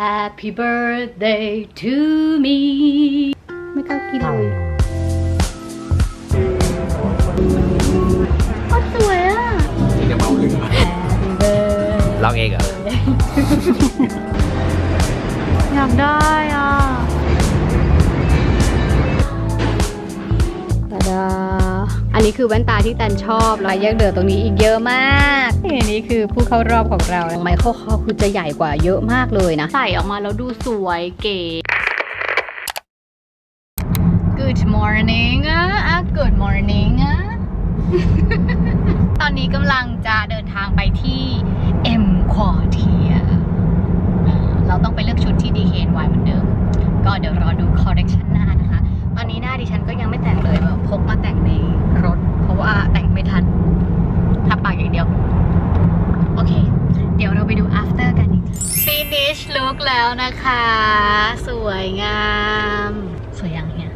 Happy birthday to me ไม่กล้ากินเลยโคตรสวยอะนี่จะเมาเรือ Happy birthday ร้องเองเหรอ อยากได้อะตาดาอั นนี้คือแว่นตาที่แตนชอบแล้วยังเหลือตรงนี้อีกเยอะมากอันนี้คือผู้เข้ารอบของเราไมเคิลเขาคือจะใหญ่กว่าเยอะมากเลยนะ ใส่ออกมาแล้วดูสวยเก๋ Good morning อะอะ Good morning อะ ตอนนี้กำลังจะเดินทางไปที่ M Quartier อ่าเราต้องไปเลือกชุดที่ DKNY เหมือนเดิม ก็เดี๋ยวรอดูคอ r เ e คชันหน้านะคะ ตอนนี้หน้าดิฉันก็ยังไม่แต่งเลยแบบพกมาแต่งในรถเพราะ ว่าแต่งไม่ทันทาปากอย่างเดียว โอเค เดี๋ยวเราไปดู after กันอีกที finish look แล้วนะคะ สวยงาม สวยยังเนี่ย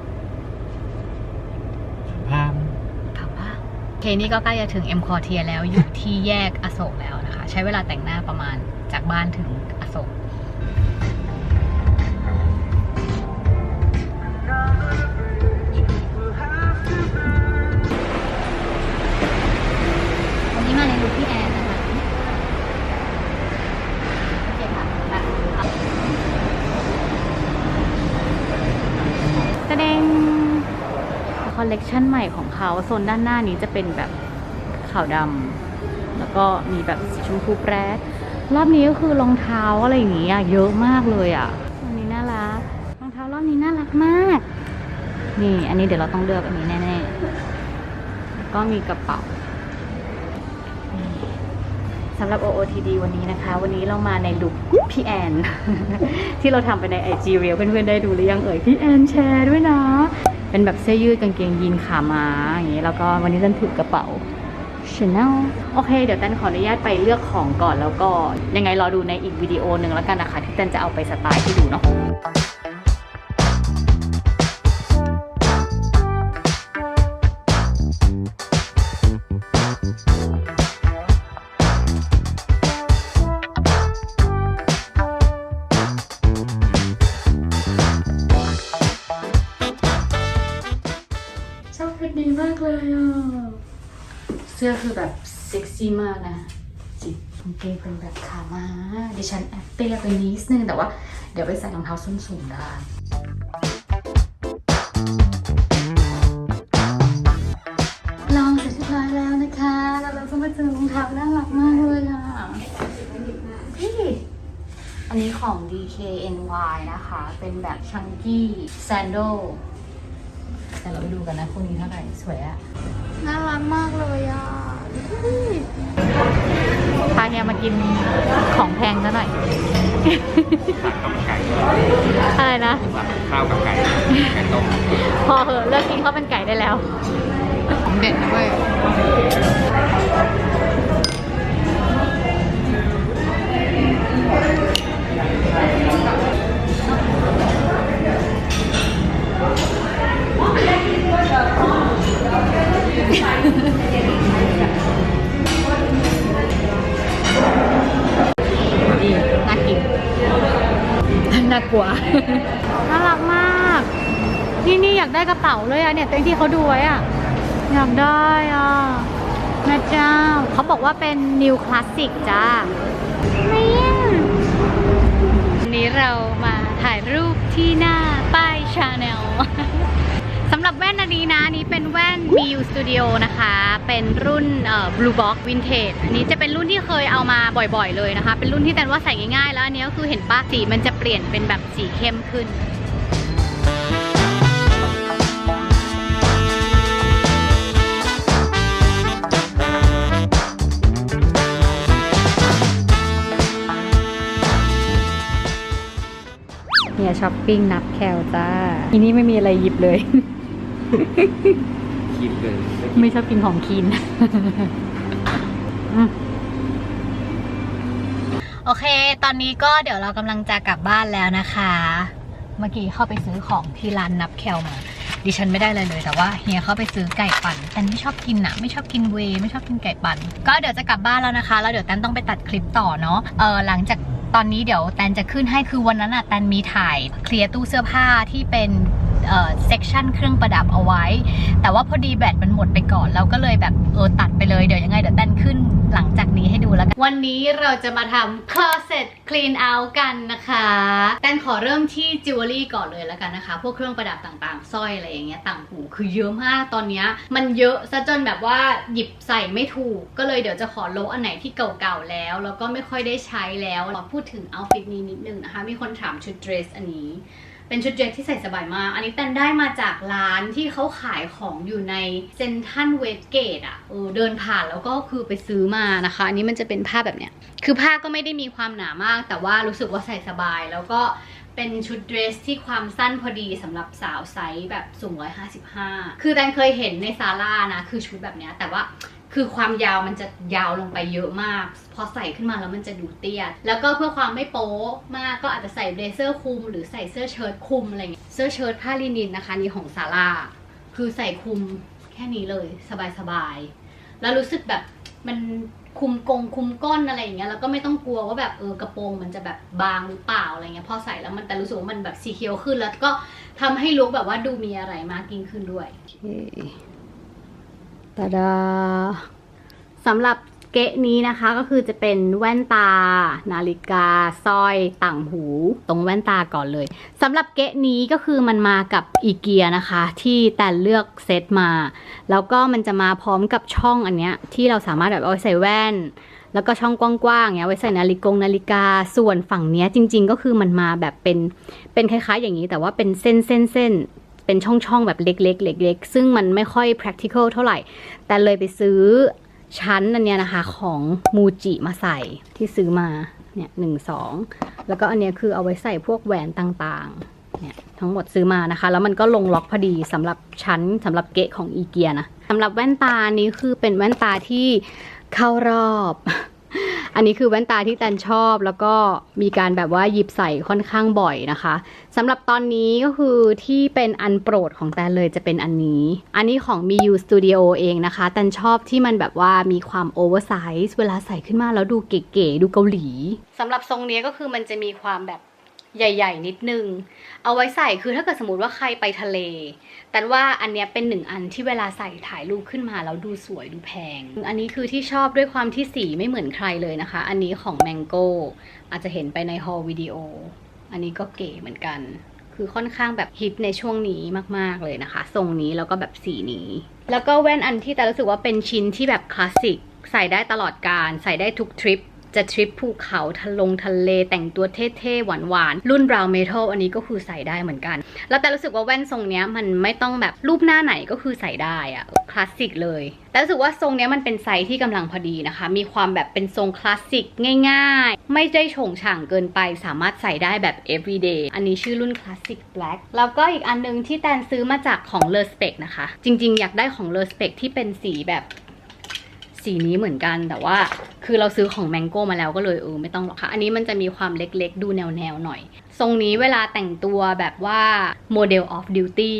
พามถามว่าโอเคนี่ก็ใกล้จะถึง M Quartier แล้วอยู่ที่แยกอโศกแล้วนะคะ ใช้เวลาแต่งหน้าประมาณจากบ้านถึงอโศกวัน นี้มาในลุคพี่แอนนะคะโอเคค่ะแบบตะเดงคอลเลกชันใหม่ของเขาโซนด้านหน้านี้จะเป็นแบบขาวดำแล้วก็มีแบบสีชมพูแปรดรอบนี้ก็คือรองเท้าอะไรอย่างเงี้ยเยอะมากเลยอะรอันนี้น่ารักรองเท้ารอบนี้น่ารักมาก นี่อันนี้เดี๋ยวเราต้องเลือกอันนี้แน่ๆแล้วก็มีกระเป๋า สำหรับ OOTD วันนี้นะคะ วันนี้เรามาในลุคพี่แอน ที่เราทำไปใน IG Reel เพื่อนๆได้ดูหรือยังเอ่ย พี่แอนแชร์ด้วยนะ เป็นแบบเสื้อยืดกางเกงยีนขามาอย่างนี้ แล้วก็วันนี้ฉันถือกระเป๋า Chanel โอเค เดี๋ยวแตนขออนุญาตไปเลือกของก่อนแล้วก็ยังไงรอดูในอีกวิดีโอหนึ่งแล้วกันนะคะ ที่แตนจะเอาไปสไตล์ให้ดูเนาะ ว้ากเสื้อคือแบบเซ็กซี่มากนะจิกางเกงเป็นแบบขาม้าดิฉันแอบเตี้ยไปนิดนึงแต่ว่า เดี๋ยวไปใส่รองเท้าส้นสูงได้ลองเสร็จเรียบร้อยแล้วนะคะ แล้วเราก็มาเจอรองเท้าน่ารักมากเลยอะนี่อันนี้ของ DKNY นะคะ เป็นแบบ chunky sandal ต่เราไปดูกันนะคู่นี้เท่าไหร่สวยอะน่ารักมากเลยอะพาเนี่ยมากินของแพงซะหน่อยข้าวกับไก่อะไรนะ ข้าวกับไก่ไก่ต้มพอเหอะเลิกกินข้าวเป็นไก่ได้แล้ว ของเด็ดนะเว้ย ดีน่ากินน่ากลัว น่ารักมาก นี่นี่อยากได้กระเป๋าเลยอะเนี่ยตัวที่เขาดูไว้อะอยากได้อะแม่เจ้า เขาบอกว่าเป็น New Classic จ้าเนี่ยวันนี้เรามาถ่ายรูปที่หน้า ว่นอันนี้นะอันนี้เป็นแว่น BU Studio นะคะ เป็นรุ่นเอ่อ Blue Box Vintage อันนี้จะเป็นรุ่นที่เคยเอามาบ่อยๆเลยนะคะ เป็นรุ่นที่แตนว่าใส่ง่ายๆ แล้วอันนี้ก็คือเห็นป้าสีมันจะเปลี่ยนเป็นแบบสีเข้มขึ้นเนี่ยช้อปปิ้งนับแคลจ้า ทีนี้ไม่มีอะไรหยิบเลย คิดเลยไม่ชอบกินของคีนอืมโอเค ตอนนี้ก็เดี๋ยวเรากำลังจะกลับบ้านแล้วนะคะ เมื่อกี้เข้าไปซื้อของที่ร้านนับแคลมา ดิฉันไม่ได้เลยเลยแต่ว่าเฮียเข้าไปซื้อไก่ปั่นแต่ไม่ชอบกินอะไม่ชอบกินเวย์ไม่ชอบกินไก่ปั่น ก็เดี๋ยวจะกลับบ้านแล้วนะคะ แล้วเดี๋ยวแตนต้องไปตัดคลิปต่อเนาะ เออหลังจากตอนนี้เดี๋ยวแตนจะขึ้นให้คือวันนั้นอะแตนมีถ่ายเคลียร์ตู้เสื้อผ้าที่เป็น เอ่อเซกชันเครื่องประดับเอาไว้ แต่ว่าพอดีแบตมันหมดไปก่อนเราก็เลยแบบเออตัดไปเลยเดี๋ยวยังไงเดี๋ยวแตนขึ้นหลังจากนี้ให้ดูแล้วกัน วันนี้เราจะมาทำ closet clean out กันนะคะแตนขอเริ่มที่จิวเวลรี่ก่อนเลยแล้วกันนะคะ พวกเครื่องประดับต่างๆสร้อยอะไรอย่างเงี้ยต่างหูคือเยอะมากตอนนี้มันเยอะซะจนแบบว่าหยิบใส่ไม่ถูก ก็เลยเดี๋ยวจะขอโละอันไหนที่เก่าๆแล้ว แล้วก็ไม่ค่อยได้ใช้แล้วขอพูดถึงเอาฟิตนี้นิดนึงนะคะ มีคนถามชุดเดรสอันนี้ เป็นชุดเดรสที่ใส่สบายมาก อันนี้แตนได้มาจากร้านที่เขาขายของอยู่ในเซนทันเวสเกตอะเออเดินผ่านแล้วก็คือไปซื้อมานะคะ อันนี้มันจะเป็นผ้าแบบเนี้ย คือผ้าก็ไม่ได้มีความหนามาก แต่ว่ารู้สึกว่าใส่สบาย แล้วก็เป็นชุดเดรสที่ความสั้นพอดีสำหรับสาวไซส์แบบสูง155 คือแตนเคยเห็นในซาร่านะ คือชุดแบบเนี้ยแต่ว่า คือความยาวมันจะยาวลงไปเยอะมาก พอใส่ขึ้นมาแล้วมันจะดูเตี้ย แล้วก็เพื่อความไม่โป๊มากก็อาจจะใส่เบลเซอร์คลุม หรือใส่เสื้อเชิ้ตคลุมอะไรเงี้ยเสื้อเชิ้ตผ้าลินินนะคะนี่ของซาร่าคือใส่คลุมแค่นี้เลยสบายๆแล้วรู้สึกแบบมันคุมกงคุมก้นอะไรอย่างเงี้ยแล้วก็ไม่ต้องกลัวว่าแบบเออกระโปรงมันจะแบบบางหรือเปล่าอะไรเงี้ยพอใส่แล้วมันแต่รู้สึกว่ามันแบบสีเขียวขึ้นแล้วก็ทำให้ลุคแบบว่าดูมีอะไรมากยิ่งขึ้นด้วยโอเค ตาดาสำหรับเกะนี้นะคะก็คือจะเป็นแว่นตา นาฬิกาสร้อยต่างหู ตรงแว่นตาก่อนเลยสำหรับเกะนี้ก็คือมันมากับอีเกียนะคะ ที่แต่เลือกเซตมา แล้วก็มันจะมาพร้อมกับช่องอันเนี้ยที่เราสามารถแบบเอาไว้ใส่แว่น แล้วก็ช่องกว้างๆเนี้ยไว้ใส่นาฬิกงนาฬิกาส่วนฝั่งเนี้ยจริง ๆ ก็คือมันมาแบบเป็นเป็นคล้ายๆ อย่างนี้แต่ว่าเป็นเส้นเส้นเส้น เป็นช่องๆแบบเล็กๆเล็กๆซึ่งมันไม่ค่อย practical เท่าไหร่ แต่เลยไปซื้อชั้นอันเนี้ยนะคะของมูจิมาใส่ที่ซื้อมาเนี่ยหนึ่งสองแล้วก็อันเนี้ยคือเอาไว้ใส่พวกแหวนต่างๆเนี่ยทั้งหมดซื้อมานะคะ แล้วมันก็ลงล็อกพอดีสำหรับชั้นสำหรับเกะของอีเกียนะสำหรับแว่นตานี้คือเป็นแว่นตาที่เข้ารอบ อันนี้คือแว่นตาที่แตนชอบแล้วก็มีการแบบว่าหยิบใส่ค่อนข้างบ่อยนะคะสำหรับตอนนี้ก็คือที่เป็นอันโปรดของแตนเลยจะเป็นอันนี้ อันนี้ของ Miu Studio เองนะคะแตนชอบที่มันแบบว่ามีความโอเวอร์ไซส์เวลาใส่ขึ้นมาแล้วดูเก๋ๆดูเกาหลีสำหรับทรงนี้ก็คือมันจะมีความแบบ ใหญ่ ๆ นิดนึง เอาไว้ใส่คือถ้าเกิดสมมติว่าใครไปทะเล แต่ว่าอันเนี้ยเป็นหนึ่งอันที่เวลาใส่ถ่ายรูปขึ้นมาแล้วดูสวยดูแพง อันนี้คือที่ชอบด้วยความที่สีไม่เหมือนใครเลยนะคะ อันนี้ของ Mango อาจจะเห็นไปในฮอลวิดีโอ อันนี้ก็เก๋เหมือนกัน คือค่อนข้างแบบฮิตในช่วงนี้มากๆเลยนะคะ ทรงนี้แล้วก็แบบสีนี้ แล้วก็แว่นอันที่แต่รู้สึกว่าเป็นชิ้นที่แบบคลาสสิกใส่ได้ตลอดการใส่ได้ทุกทริป จะทริปภูเขาทะลงทะเลแต่งตัวเท่ๆ หวานๆ รุ่น brown metal อันนี้ก็คือใส่ได้เหมือนกัน แล้วแต่รู้สึกว่าแว่นทรงเนี้ยมันไม่ต้องแบบรูปหน้าไหนก็คือใส่ได้อะคลาสสิกเลยแต่รู้สึกว่าทรงเนี้ยมันเป็นไซส์ที่กำลังพอดีนะคะ มีความแบบเป็นทรงคลาสสิกง่ายๆ ไม่ได้โฉงฉ่างเกินไป สามารถใส่ได้แบบ everyday อันนี้ชื่อรุ่น classic black แล้วก็อีกอันนึงที่แตนซื้อมาจากของ l e r Spec นะคะ จริงๆ อยากได้ของ l e r Spec ที่เป็นสีแบบ สีนี้เหมือนกัน แต่ว่าคือเราซื้อของแมงโก้มาแล้วก็เลยเออไม่ต้องหรอกค่ะ อันนี้มันจะมีความเล็กๆ ดูแนวๆหน่อย ทรงนี้เวลาแต่งตัวแบบว่า model of duty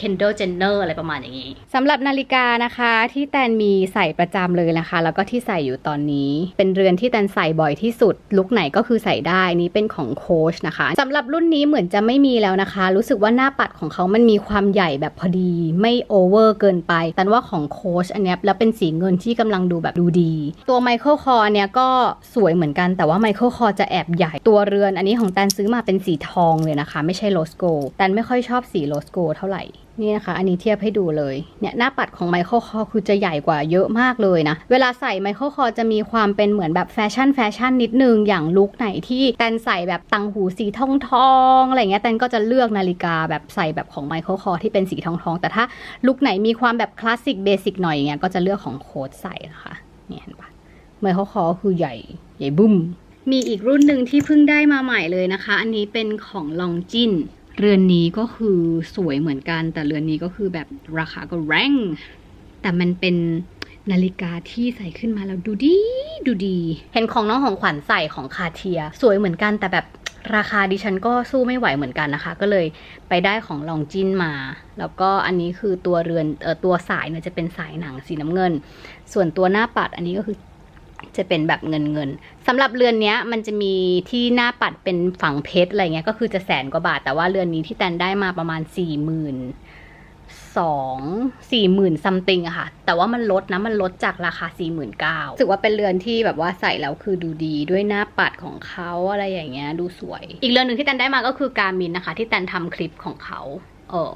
Kendall Jenner อะไรประมาณอย่างนี้สำหรับนาฬิกานะคะที่แตนมีใส่ประจำเลยนะคะ แล้วก็ที่ใส่อยู่ตอนนี้ เป็นเรือนที่แตนใส่บ่อยที่สุด ลุคไหนก็คือใส่ได้นี้เป็นของโคชนะคะสำหรับรุ่นนี้เหมือนจะไม่มีแล้วนะคะ รู้สึกว่าหน้าปัดของเขามันมีความใหญ่แบบพอดีไม่โอเวอร์เกินไปแต่ว่าของโคชอันนี้แล้วเป็นสีเงินที่กำลังดูแบบดูดี ตัวไมเคิลคอร์เนี้ยก็สวยเหมือนกันแต่ว่าไมเคิลคอร์จะแอบใหญ่ตัวเรือน อันนี้ของแตนซื้อมาเป็นสีทองเลยนะคะ ไม่ใช่โรสโกแตนไม่ค่อยชอบสีโรสโกเท่าไหร่นี่นะคะ อันนี้เทียบให้ดูเลย เนี่ยหน้าปัดของไมเคิลคอคือจะใหญ่กว่าเยอะมากเลยนะ เวลาใส่ไมเคิลคอจะมีความเป็นเหมือนแบบแฟชั่นแฟชั่นนิดนึง อย่างลุคไหนที่แตนใส่แบบตังหูสีทองทองอะไรเงี้ยแตนก็จะเลือกนาฬิกาแบบใส่แบบของไมเคิลคอที่เป็นสีทองทองแต่ถ้าลุคไหนมีความแบบคลาสสิกเบสิกหน่อยเงี้ยก็จะเลือกของโค้ดใส่นะคะเนี่ยเห็นปะไมเคิลคอคือใหญ่ใหญ่บุ้ม มีอีกรุ่นหนึ่งที่เพิ่งได้มาใหม่เลยนะคะ อันนี้เป็นของลองจินเรือนนี้ก็คือสวยเหมือนกัน แต่เรือนนี้ก็คือแบบราคาก็แรงแต่มันเป็นนาฬิกาที่ใส่ขึ้นมาแล้วดูดีดูดี เห็นของน้องของขวัญใส่ของคาเทีย สวยเหมือนกันแต่แบบราคาดิฉันก็สู้ไม่ไหวเหมือนกันนะคะ ก็เลยไปได้ของลองจินมา แล้วก็อันนี้คือตัวเรือนเอ่อตัวสายเนี่ยจะเป็นสายหนังสีน้ำเงิน ส่วนตัวหน้าปัดอันนี้ก็คือ จะเป็นแบบเงินเงินสำหรับเรือนนี้มันจะมีที่หน้าปัดเป็นฝั่งเพชรอะไรเงี้ยก็คือจะแสนกว่าบาท แต่ว่าเรือนนี้ที่แตนได้มาประมาณสี่หมื่นสองสี่หมื่นซัมติงอะค่ะ แต่ว่ามันลดนะมันลดจากราคาสี่หมื่นเก้าสึกว่าเป็นเรือนที่แบบว่าใส่แล้วคือดูดีด้วยหน้าปัดของเขาอะไรอย่างเงี้ยดูสวย อีกเรือนหนึ่งที่แตนได้มาก็คือการมินนะคะ ที่แตนทำคลิปของเขา เออ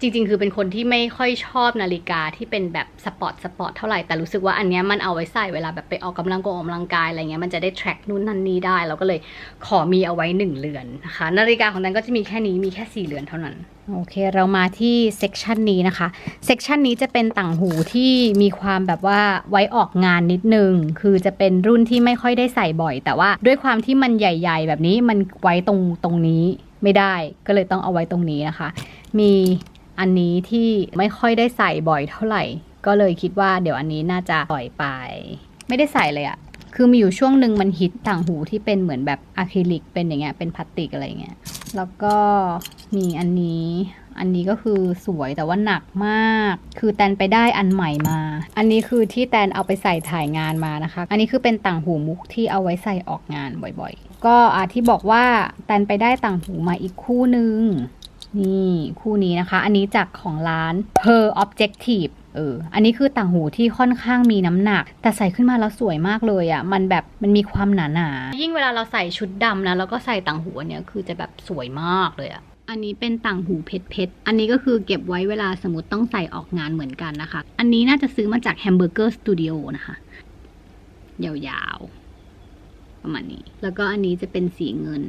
จริง ๆ คือเป็นคนที่ไม่ค่อยชอบนาฬิกาที่เป็นแบบสปอร์ตสปอร์ตเท่าไหร่ แต่รู้สึกว่าอันเนี้ยมันเอาไว้ใส่เวลาแบบไปออกกำลังกงออกกำลังกายอะไรเงี้ยมันจะได้ track นู่นนั่นนี่ได้ เราก็เลยขอมีเอาไว้หนึ่งเรือนนะคะ นาฬิกาของนั้นก็จะมีแค่นี้มีแค่สี่เรือนเท่านั้น โอเค เรามาที่เซกชันนี้นะคะ เซกชันนี้จะเป็นต่างหูที่มีความแบบว่าไว้ออกงานนิดนึง คือจะเป็นรุ่นที่ไม่ค่อยได้ใส่บ่อย แต่ว่าด้วยความที่มันใหญ่ ๆ แบบนี้มันไว้ตรงตรงนี้ไม่ได้ก็เลยต้องเอาไว้ตรงนี้นะคะ มีอันนี้ที่ไม่ค่อยได้ใส่บ่อยเท่าไหร่ ก็เลยคิดว่าเดี๋ยวอันนี้น่าจะปล่อยไป ไม่ได้ใส่เลยอะคือมีอยู่ช่วงหนึ่งมันฮิตต่างหูที่เป็นเหมือนแบบอะคริลิกเป็นอย่างเงี้ยเป็นพลาสติกอะไรเงี้ยแล้วก็มีอันนี้อันนี้ก็คือสวยแต่ว่าหนักมาก คือแตนไปได้อันใหม่มา อันนี้คือที่แตนเอาไปใส่ถ่ายงานมานะคะ อันนี้คือเป็นต่างหูมุกที่เอาไว้ใส่ออกงานบ่อยๆ ก็อาที่บอกว่าแตนไปได้ต่างหูมาอีกคู่หนึ่ง นี่คู่นี้นะคะ อันนี้จากของร้าน Per Objective เออ อันนี้คือต่างหูที่ค่อนข้างมีน้ำหนัก แต่ใส่ขึ้นมาแล้วสวยมากเลยอะ่ะ มันแบบมันมีความหนาหนาๆยิ่งเวลาเราใส่ชุดดำนะ แล้วก็ใส่ต่างหูอันเนี้ยคือจะแบบสวยมากเลยอะ่ะ อันนี้เป็นต่างหูเพชรเพชร อันนี้ก็คือเก็บไว้เวลาสมมติต้องใส่ออกงานเหมือนกันนะคะ อันนี้น่าจะซื้อมาจาก Hamburger Studio นะคะ ยาวๆ ประมาณนี้ แล้วก็อันนี้จะเป็นสีเงิน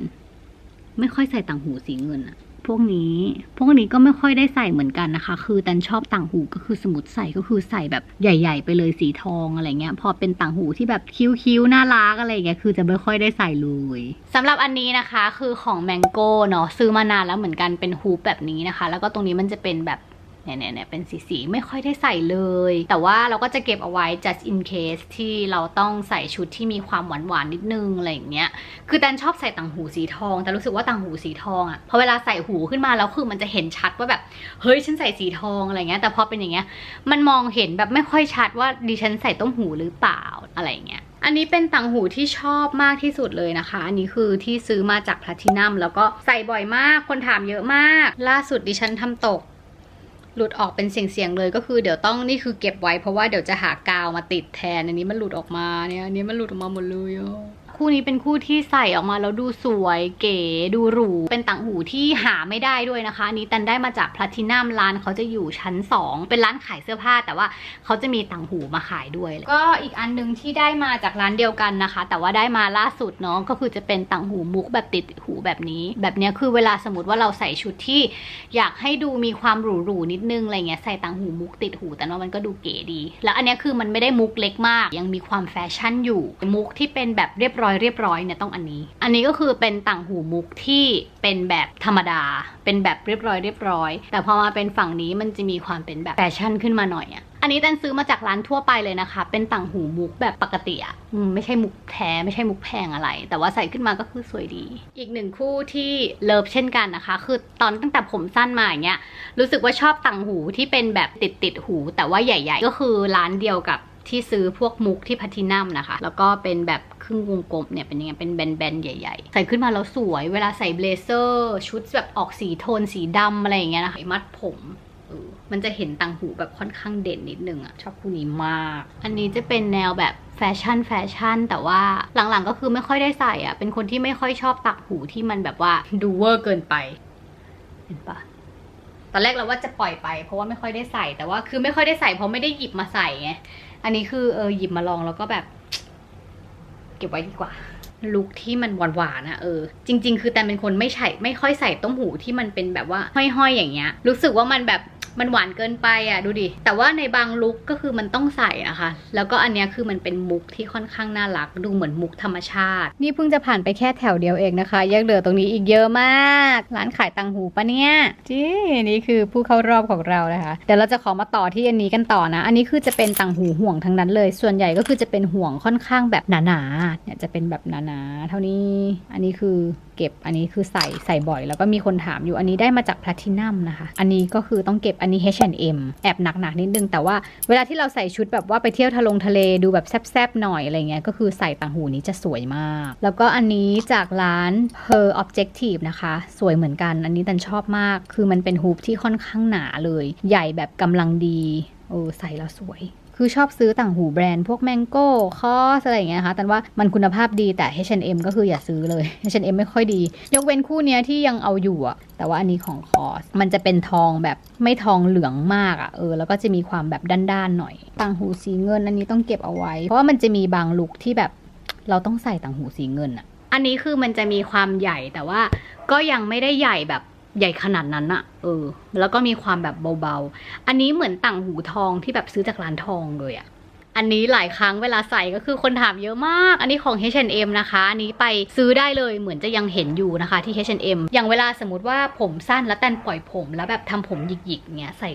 ไม่ค่อยใส่ต่างหูสีเงินอะ พวกนี้ พวกนี้ก็ไม่ค่อยได้ใส่เหมือนกันนะคะ คือแตันชอบต่างหูก็คือสมุดใส่ก็คือใส่แบบใหญ่ ๆ ไปเลยสีทองอะไรเงี้ย พอเป็นต่างหูที่แบบคิ้วๆน่ารักอะไรเงี้ย คือจะไม่ค่อยได้ใส่เลยสำหรับอันนี้นะคะคือของแมงโก้เนาะซื้อมานานแล้วเหมือนกันเป็นฮูปแบบนี้นะคะ แล้วก็ตรงนี้มันจะเป็นแบบ เนี่ยเนี่ยเนี่ยเป็นสีสีไม่ค่อยได้ใส่เลย แต่ว่าเราก็จะเก็บเอาไว้ just in case ที่เราต้องใส่ชุดที่มีความหวานหวานนิดนึงอะไรอย่างเงี้ย คือแตนชอบใส่ต่างหูสีทอง แต่รู้สึกว่าต่างหูสีทองอะพอเวลาใส่หูขึ้นมาแล้วคือมันจะเห็นชัดว่าแบบเฮ้ยฉันใส่สีทองอะไรเงี้ย แต่พอเป็นอย่างเงี้ยมันมองเห็นแบบไม่ค่อยชัดว่าดิฉันใส่ต้มหูหรือเปล่าอะไรเงี้ยอันนี้เป็นต่างหูที่ชอบมากที่สุดเลยนะคะ อันนี้คือที่ซื้อมาจากแพลทินัมแล้วก็ใส่บ่อยมาก คนถามเยอะมาก ล่าสุดดิฉันทำตก หลุดออกเป็นเสียงๆเลยก็คือเดี๋ยวต้องนี่คือเก็บไว้เพราะว่าเดี๋ยวจะหากาวมาติดแทนอันนี้มันหลุดออกมาเนี่ยอันนี้มันหลุดออกมาหมดเลยอะ คู่นี้เป็นคู่ที่ใส่ออกมาแล้วดูสวยเก๋ดูหรู เป็นต่างหูที่หาไม่ได้ด้วยนะคะอันนี้แตันได้มาจากแพลทินัมร้านเขาจะอยู่ชั้น 2 เป็นร้านขายเสื้อผ้า แต่ว่าเขาจะมีต่างหูมาขายด้วย ก็อีกอันหนึงที่ได้มาจากร้านเดียวกันนะคะ แต่ว่าได้มาล่าสุดเนาะก็คือจะเป็นต่างหูมุกแบบติดหูแบบนี้ แบบนี้คือเวลาสมมติว่าเราใส่ชุดที่อยากให้ดูมีความหรูๆนิดนึงอะไรเงี้ยใส่ต่างหูมุกติดหู แต่ว่ามันก็ดูเก๋ดี แล้วอันนี้คือมันไม่ได้มุกเล็กมาก ยังมีความแฟชั่นอยู่มุกที่เป็นแบบเรียบร้อยเรียบร้อยเนี่ยต้องอันนี้ อันนี้ก็คือเป็นต่างหูมุกที่เป็นแบบธรรมดา เป็นแบบเรียบร้อยเรียบร้อย แต่พอมาเป็นฝั่งนี้มันจะมีความเป็นแบบแฟชั่นขึ้นมาหน่อยอะอันนี้แตนซื้อมาจากร้านทั่วไปเลยนะคะ เป็นต่างหูมุกแบบปกติอะไม่ใช่มุกแท้ ไม่ใช่มุกแพงอะไร แต่ว่าใส่ขึ้นมาก็คือสวยดี อีกหนึ่งคู่ที่เลิฟเช่นกันนะคะ คือตอนตั้งแต่ผมสั้นมาอย่างเงี้ย รู้สึกว่าชอบต่างหูที่เป็นแบบติดติดหู แต่ว่าใหญ่ ๆ ก็คือร้านเดียวกับ ที่ซื้อพวกมุกที่พัทินัมนะคะ แล้วก็เป็นแบบครึ่งวงกลมเนี่ยเป็นยังไงเป็นแบนๆใหญ่ๆ ใส่ขึ้นมาแล้วสวย เวลาใส่เบลเซอร์ ชุดแบบออกสีโทนสีดำอะไรอย่างเงี้ยนะคะมัดผมมันจะเห็นต่างหูแบบค่อนข้างเด่นนิดนึงอะชอบคู่นี้มาก อันนี้จะเป็นแนวแบบแฟชั่นแฟชั่น แต่ว่าหลังๆก็คือไม่ค่อยได้ใส่อะเป็นคนที่ไม่ค่อยชอบตักหูที่มันแบบว่าดูเวอร์เกินไป เห็นปะตอนแรกเราว่าจะปล่อยไป เพราะว่าไม่ค่อยได้ใส่แต่ว่าคือไม่ค่อยได้ใส่เพราะไม่ได้หยิบมาใส่ไง อันนี้คือเออหยิบมาลองแล้วก็แบบ เก็บไว้ดีกว่าลุคที่มันหวานๆนะเออจริง ๆ คือแต่เป็นคนไม่ใส่ไม่ค่อยใส่ต้มหูที่มันเป็นแบบว่าห้อยๆอย่างเงี้ย รู้สึกว่ามันแบบ มันหวานเกินไปอะดูดิ แต่ว่าในบางลุคก็คือมันต้องใส่นะคะ แล้วก็อันเนี้ยคือมันเป็นมุกที่ค่อนข้างน่ารัก ดูเหมือนมุกธรรมชาติ นี่เพิ่งจะผ่านไปแค่แถวเดียวเองนะคะ ยังเหลือตรงนี้อีกเยอะมาก ร้านขายตังหูปะเนี่ยจีนี่คือผู้เข้ารอบของเรานะคะ เดี๋ยวเราจะขอมาต่อที่อันนี้กันต่อนะ อันนี้คือจะเป็นตังหูห่วงทั้งนั้นเลย ส่วนใหญ่ก็คือจะเป็นห่วงค่อนข้างแบบหนาๆ เนี่ยจะเป็นแบบหนาๆ เท่านี้ อันนี้คือเก็บอันนี้คือใส่ใส่บ่อย แล้วก็มีคนถามอยู่อันนี้ได้มาจากแพลทินัมนะคะ อันนี้ก็คือต้องเก็บอันนี้ H&M แอบหนักๆนิดนึง แต่ว่าเวลาที่เราใส่ชุดแบบว่าไปเที่ยวทะลงทะเลดูแบบแซบๆหน่อยอะไรเงี้ยก็คือใส่ต่างหูนี้จะสวยมาก แล้วก็อันนี้จากร้าน Per Objective นะคะ สวยเหมือนกันอันนี้ตันชอบมาก คือมันเป็นฮูปที่ค่อนข้างหนาเลย ใหญ่แบบกำลังดีเออใส่แล้วสวย คือชอบซื้อต่างหูแบรนด์พวก Mango คอสอะไรอย่างเงี้ยนะคะแต่ว่ามันคุณภาพดีแต่ H&M ก็คืออย่าซื้อเลย H&M ไม่ค่อยดี ยกเว้นคู่เนี้ยที่ยังเอาอยู่อะแต่ว่าอันนี้ของคอส มันจะเป็นทองแบบไม่ทองเหลืองมากอะเออ แล้วก็จะมีความแบบด้านๆหน่อย ต่างหูสีเงินอันนี้ต้องเก็บเอาไว้ เพราะว่ามันจะมีบางลุคที่แบบเราต้องใส่ต่างหูสีเงินอะอันนี้คือมันจะมีความใหญ่แต่ว่าก็ยังไม่ได้ใหญ่แบบ ใหญ่ขนาดนั้นอะเออ แล้วก็มีความแบบเบาๆ อันนี้เหมือนต่างหูทองที่แบบซื้อจากร้านทองเลยอะอันนี้หลายครั้งเวลาใส่ก็คือคนถามเยอะมาก อันนี้ของ H&M นะคะ อันนี้ไปซื้อได้เลยเหมือนจะยังเห็นอยู่นะคะที่ H&M อย่างเวลาสมมติว่าผมสั้นแล้วแตนปล่อยผมแล้วแบบทำผมหยิกๆเงี้ยใส่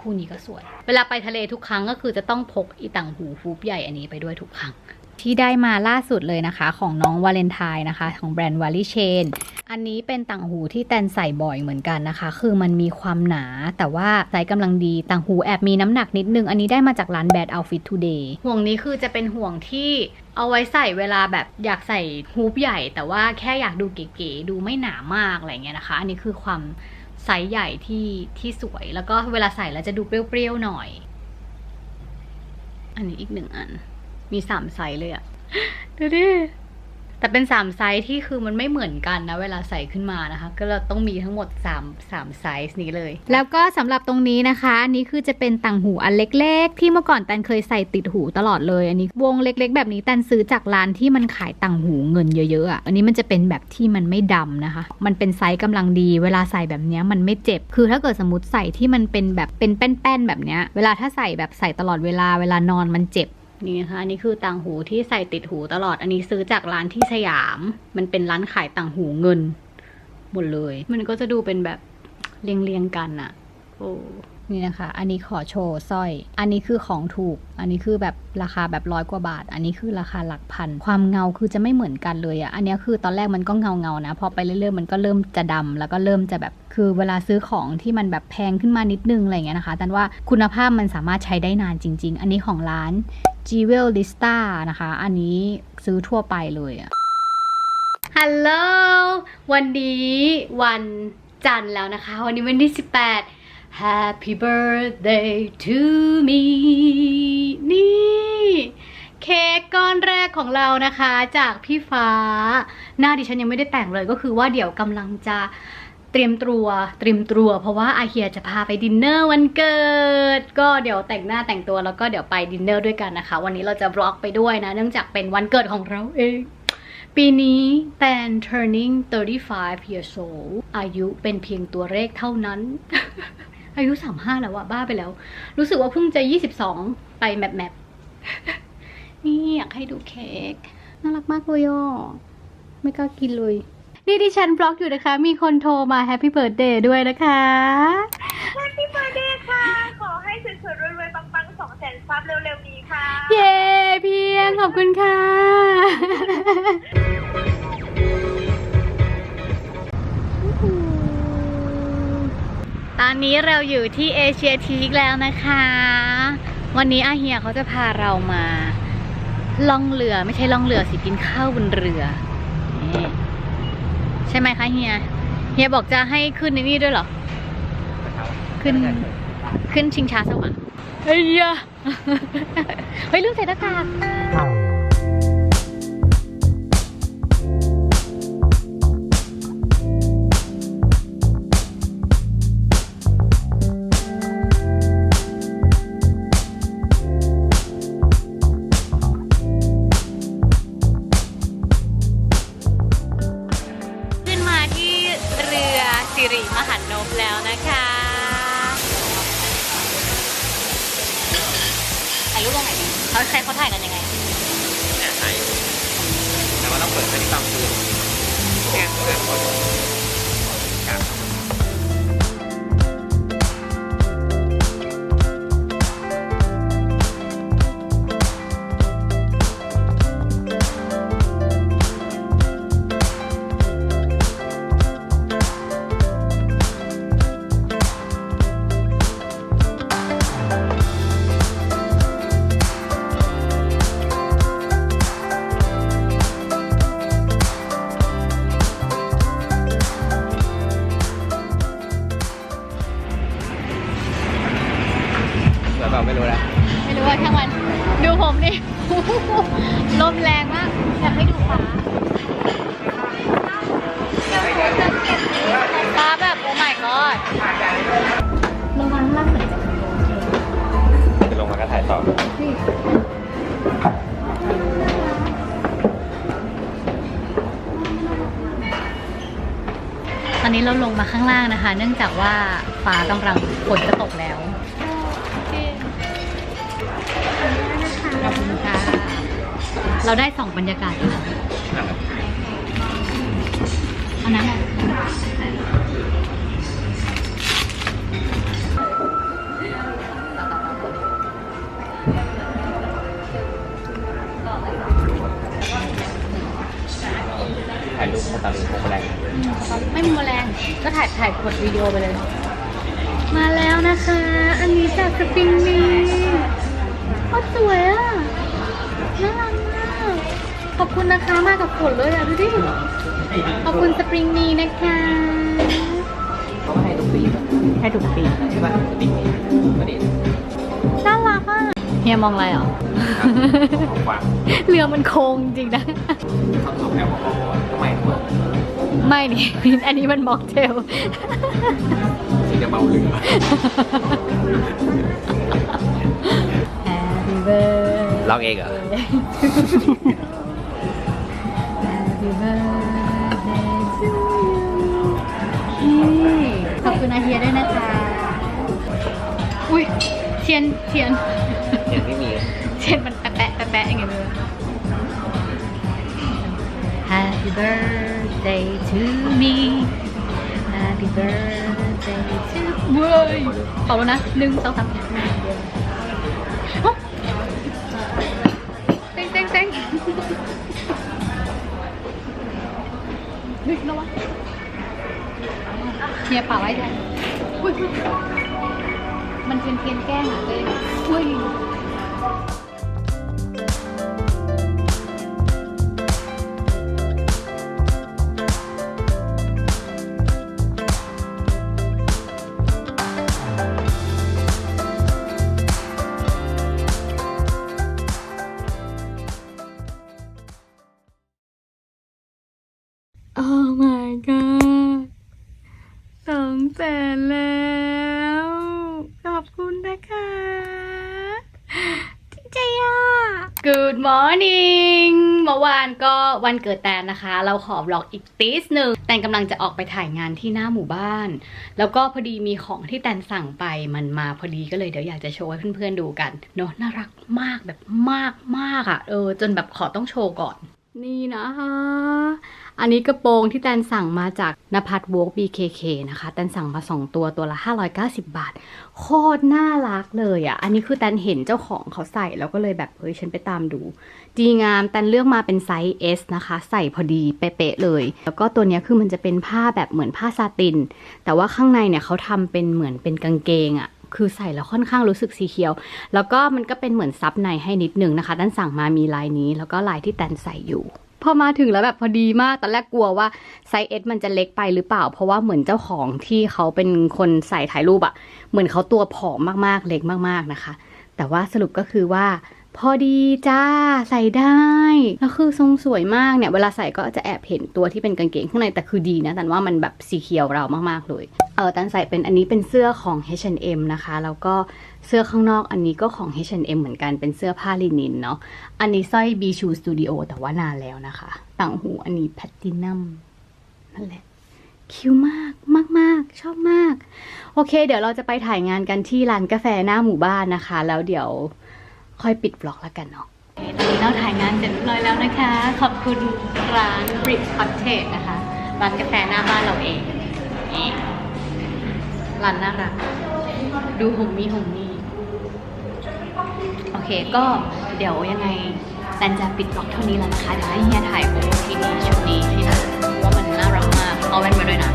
คู่นี้ก็สวย เวลาไปทะเลทุกครั้งก็คือจะต้องพกอีต่างหูฟูปใหญ่อันนี้ไปด้วยทุกครั้ง ที่ได้มาล่าสุดเลยนะคะ ของน้องวาเลนไทน์นะคะ ของแบรนด์วาลิเชนอันนี้เป็นต่างหูที่แตนใส่บ่อยเหมือนกันนะคะ คือมันมีความหนา แต่ว่าไซส์กำลังดีต่างหูแอบมีน้ำหนักนิดนึง อันนี้ได้มาจากร้าน Bad Outfit Today ห่วงนี้คือจะเป็นห่วงที่เอาไว้ใส่เวลาแบบอยากใส่ฮูปใหญ่ แต่ว่าแค่อยากดูเก๋ๆดูไม่หนามากอะไรเงี้ยนะคะ อันนี้คือความไซส์ใหญ่ที่ที่สวย แล้วก็เวลาใส่แล้วจะดูเปรี้ยวๆหน่อย อันนี้อีกหนึ่งอัน มีสามไซส์เลยอะดูดิแต่เป็นสามไซส์ที่คือมันไม่เหมือนกันนะเวลาใส่ขึ้นมานะคะ ก็เราต้องมีทั้งหมด3 3ไซส์นี้เลย แล้วก็สำหรับตรงนี้นะคะอันนี้คือจะเป็นต่างหูอันเล็กๆ ที่เมื่อก่อนแตนเคยใส่ติดหูตลอดเลย อันนี้วงเล็ก ๆ แบบนี้แตนซื้อจากร้านที่มันขายต่างหูเงินเยอะๆอะอันนี้มันจะเป็นแบบที่มันไม่ดำนะคะ มันเป็นไซส์กำลังดี เวลาใส่แบบนี้มันไม่เจ็บ คือถ้าเกิดสมมติใส่ที่มันเป็นแบบเป็นแป้นๆแบบเนี้ยเวลาถ้าใส่แบบใส่ตลอดเวลาเวลานอนมันเจ็บ นี่นะคะอันนี้คือต่างหูที่ใส่ติดหูตลอด อันนี้ซื้อจากร้านที่สยาม มันเป็นร้านขายต่างหูเงิน หมดเลย มันก็จะดูเป็นแบบเรียงเรียงๆกันอะโอ้นี่นะคะ อันนี้ขอโชว์สร้อย อันนี้คือของถูก อันนี้คือแบบราคาแบบร้อยกว่าบาท อันนี้คือราคาหลักพัน ความเงาคือจะไม่เหมือนกันเลยอะอันนี้คือตอนแรกมันก็เงาเงานะ พอไปเรื่อยๆมันก็เริ่มจะดำแล้วก็เริ่มจะแบบ คือเวลาซื้อของที่มันแบบแพงขึ้นมานิดนึงอะไรเงี้ยนะคะ แต่ว่าคุณภาพมันสามารถใช้ได้นานจริง ๆ อันนี้ของร้าน g w e l Lista นะคะ อันนี้ซื้อทั่วไปเลยอะฮัลโหล วันนี้วันจันทร์แล้วนะคะ วันนี้วันที่ 18 Happy birthday to me นี่ เค้กก้อนแรกของเรานะคะ จากพี่ฟ้า หน้าดิฉันยังไม่ได้แต่งเลยก็คือว่าเดี๋ยวกำลังจะ เตรียมตัวเตรียมตัว เพราะว่าอาเฮียจะพาไปดินเนอร์วันเกิด ก็เดี๋ยวแต่งหน้าแต่งตัวแล้วก็เดี๋ยวไปดินเนอร์ด้วยกันนะคะ วันนี้เราจะบล็อกไปด้วยนะ เนื่องจากเป็นวันเกิดของเราเอง ปีนี้แตน turning 35 years old อายุเป็นเพียงตัวเลขเท่านั้น อายุ 35 แล้วอะบ้าไปแล้ว รู้สึกว่าเพิ่งจะ 22 ไปแมปแมปนี่อยากให้ดูเค้กน่ารักมากเลยอะไม่กล้ากินเลย นี่ที่ฉันบล็อกอยู่นะคะ มีคนโทรมาแฮปปี้เบิร์ดเดย์ด้วยนะคะ แฮปปี้เบ t ร์ a เดย์ค่ะ ขอให้สวยๆรวยๆปังๆสองแสนซับเร็วๆนี้ค่ะเย้เพียงขอบคุณค่ะ ตอนนี้เราอยู่ที่เอเชียทีกแล้วนะคะ วันนี้อาเฮียเขาจะพาเรามา ล่องเรือไม่ใช่ล่องเรือสิกินข้าวบนเรือนี่ ใช่ไหมคะเฮีย เฮียบอกจะให้ขึ้นในนี่ด้วยเหรอ ขึ้น ขึ้นชิงช้าสวรรค์เฮ้ยยะเฮ้ยลืมใส่หน้ากาก นะคะ เนื่องจากว่าฟ้ากำลังฝนจะตกแล้วขอบคุณค่ะ เราได้สองบรรยากาศแล้วเอาน้ำ ตาร์ลิงโคแรงไม่มีแมลงก็ถ่ายถ่ายกดวิดีโอไปเลย มาแล้วนะคะ อันนี้จากสปริงมีโคตรสวยอะน่ารักมากขอบคุณนะคะมากับฝนเลยอะดูดิขอบคุณสปริงมีนะคะเขาให้ทุกปีให้ถูกปีใช่ป่ะสติ๊กนี่ก็ดีน่ารักอะ เฮียมองอะไรหรอของฟังเรือมันโค้งจริงนะ เขาถูกแอบบอกว่าทำไมหัวไม่นี่อันนี้มันม็อกเทล ถึงจะเบาเรือ Happy birthday ลองเองเหรอ Happy birthday to you นี่ขอบคุณอาเฮียด้วยนะคะ อุ้ยเทียนเทียน ย่างที่มีเทียนมันแปะแปะแปะอย่างเงี้ย Happy birthday to me Happy birthday to เว้ยเป่าแล้วนะหนึ่งสองสามเอ้าเต้งเต้งเต้งเฮ้ยระวังเฮียป่าไว้แทนอุ้มันเป็นเทียนแกล้งอะเลยอุ้ย Good morning เมื่อวานก็วันเกิดแตนนะคะ เราขอบล็อกอีกติสหนึ่งแตนกำลังจะออกไปถ่ายงานที่หน้าหมู่บ้าน แล้วก็พอดีมีของที่แตนสั่งไปมันมาพอดีก็เลยเดี๋ยวอยากจะโชว์ให้เพื่อนๆดูกันเนาะน่ารักมากแบบมากมากอะ่ะเออจนแบบขอต้องโชว์ก่อน นี่นะคะ อันนี้กระโปรงที่แตนสั่งมาจากนภัทรวอล์ก BKK นะคะ แตนสั่งมา 2 ตัวตัวละ 590 บาท โคตรน่ารักเลยอะ่ะ อันนี้คือแตนเห็นเจ้าของเขาใส่แล้วก็เลยแบบ เฮ้ย ฉันไปตามดู ดีงาม แตนเลือกมาเป็นไซส์ S นะคะ ใส่พอดีเป๊ะเลย แล้วก็ตัวเนี้ยคือมันจะเป็นผ้าแบบเหมือนผ้าซาติน แต่ว่าข้างในเนี่ยเขาทำเป็นเหมือนเป็นกางเกงอะ่ะคือใส่แล้วค่อนข้างรู้สึกสีเขียว แล้วก็มันก็เป็นเหมือนซับในให้นิดนึงนะคะแตนสั่งมามีลายนี้ แล้วก็ลายที่แตนใส่อยู่ พอมาถึงแล้วแบบพอดีมากตอนแรกกลัวว่าไซส์เอสมันจะเล็กไปหรือเปล่า เพราะว่าเหมือนเจ้าของที่เขาเป็นคนใส่ถ่ายรูปอะเหมือนเขาตัวผอมมากๆเล็กมากๆนะคะ แต่ว่าสรุปก็คือว่า พอดีจ้าใส่ได้ แล้วคือทรงสวยมากเนี่ย เวลาใส่ก็จะแอบเห็นตัวที่เป็นกางเกงข้างในแต่คือดีนะแต่ว่ามันแบบสีเขียวเรามากๆเลยเออตันใส่เป็นอันนี้เป็นเสื้อของ H&M นะคะ แล้วก็เสื้อข้างนอกอันนี้ก็ของ H&M เหมือนกันเป็นเสื้อผ้าลินินเนาะอันนี้สร้อย B Shoe Studio แต่ว่านานแล้วนะคะ ต่างหูอันนี้แพตตินัมนั่นแหละคิวมากมากมากชอบมาก โอเค เดี๋ยวเราจะไปถ่ายงานกันที่ร้านกาแฟหน้าหมู่บ้านนะคะ แล้วเดี๋ยว ค่อยปิดบล็อกแล้วกันเนาะวันนี้เราถ่ายงานเสร็จเรียบร้อยแล้วนะคะ ขอบคุณร้าน Brick Cottage นะคะ ร้านกาแฟหน้าบ้านเราเองร้านน่ารัก ดูหงมี่หงมี่โอเคก็เดี๋ยวยังไงแตนจะปิดบล็อกเท่านี้แล้วนะคะ เดี๋ยวให้เฮียถ่ายโอทีนี้ชุดนี้ให้ดูว่ามันน่ารักมาก เอาแว่นมาด้วยนะ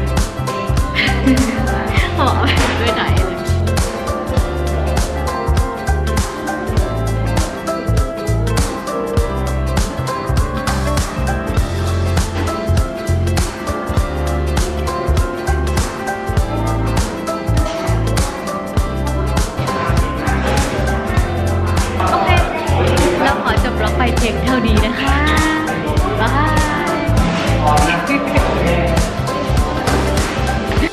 ขอแว่นด้วยหน่อย